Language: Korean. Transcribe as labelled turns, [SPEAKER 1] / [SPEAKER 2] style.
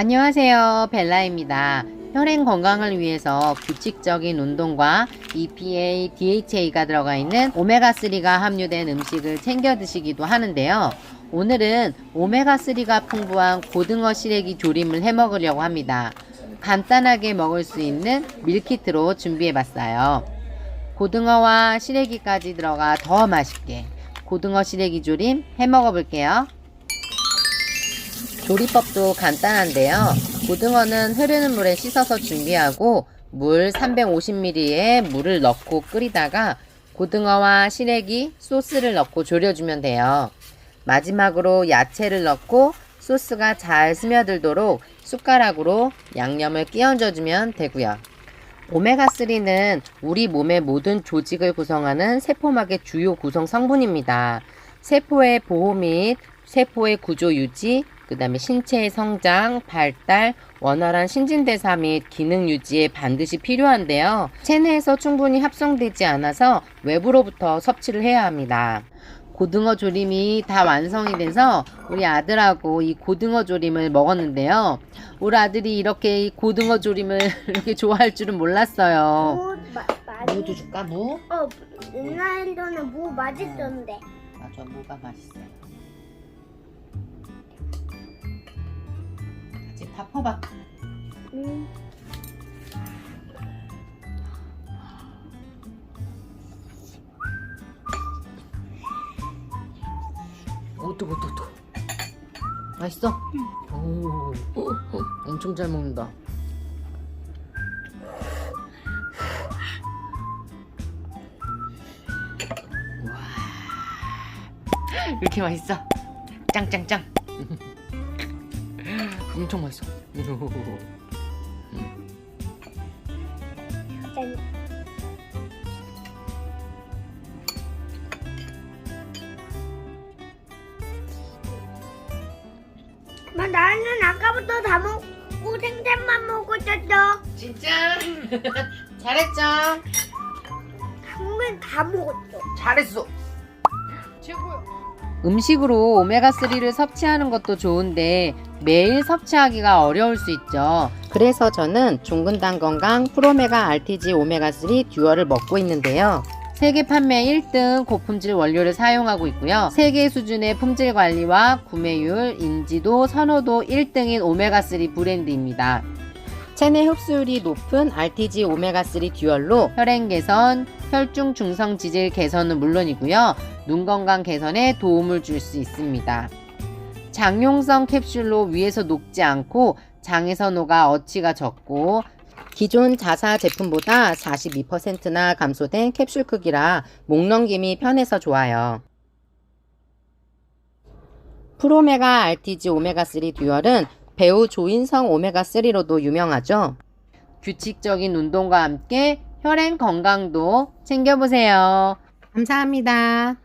[SPEAKER 1] 안녕하세요. 벨라입니다. 혈행 건강을 위해서 규칙적인 운동과 EPA, DHA가 들어가 있는 오메가3가 함유된 음식을 챙겨 드시기도 하는데요. 오늘은 오메가3가 풍부한 고등어 시래기 조림을 해 먹으려고 합니다. 간단하게 먹을 수 있는 밀키트로 준비해 봤어요. 고등어와 시래기까지 들어가 더 맛있게 고등어 시래기 조림 해 먹어 볼게요. 조리법도 간단한데요. 고등어는 흐르는 물에 씻어서 준비하고 물 350ml에 물을 넣고 끓이다가 고등어와 시래기, 소스를 넣고 졸여주면 돼요. 마지막으로 야채를 넣고 소스가 잘 스며들도록 숟가락으로 양념을 끼얹어주면 되고요. 오메가3는 우리 몸의 모든 조직을 구성하는 세포막의 주요 구성 성분입니다. 세포의 보호 및 세포의 구조 유지, 그 다음에 신체의 성장, 발달, 원활한 신진대사 및 기능 유지에 반드시 필요한데요. 체내에서 충분히 합성되지 않아서 외부로부터 섭취를 해야 합니다. 고등어 조림이 다 완성이 돼서 우리 아들하고 이 고등어 조림을 먹었는데요. 우리 아들이 이렇게 이 고등어 조림을 이렇게 좋아할 줄은 몰랐어요.
[SPEAKER 2] 마,
[SPEAKER 1] 무도 줄까, 무?
[SPEAKER 2] 어 옛날에는 무 맛있었는데
[SPEAKER 1] 맞아, 무가 맛있어요. 다 퍼봐.
[SPEAKER 2] 음.
[SPEAKER 1] 오, 뜨거, 뜨거, 뜨거. 맛있어? 오, 엄청 잘 먹는다. 와, 이렇게 맛있어? 짱짱짱. 엄청 맛있어.
[SPEAKER 2] 짠. 마 나는 아까부터 다 먹고 생선만 먹었었어.
[SPEAKER 1] 진짜? 잘했죠?
[SPEAKER 2] 당근 다 먹었어.
[SPEAKER 1] 잘했어. 최고야. 음식으로 오메가3를 섭취하는 것도 좋은데 매일 섭취하기가 어려울 수 있죠. 그래서 저는 종근당 건강 프로메가 RTG 오메가3 듀얼을 먹고 있는데요. 세계 판매 1등 고품질 원료를 사용하고 있고요. 세계 수준의 품질 관리와 구매율, 인지도, 선호도 1등인 오메가3 브랜드입니다. 체내 흡수율이 높은 RTG 오메가3 듀얼로 혈행 개선, 혈중 중성 지질 개선은 물론이고요. 눈 건강 개선에 도움을 줄 수 있습니다. 장용성 캡슐로 위에서 녹지 않고 장에서 녹아 어치가 적고 기존 자사 제품보다 42%나 감소된 캡슐 크기라 목 넘김이 편해서 좋아요. 프로메가 RTG 오메가3 듀얼은 배우 조인성 오메가3로도 유명하죠. 규칙적인 운동과 함께 혈행 건강도 챙겨보세요. 감사합니다.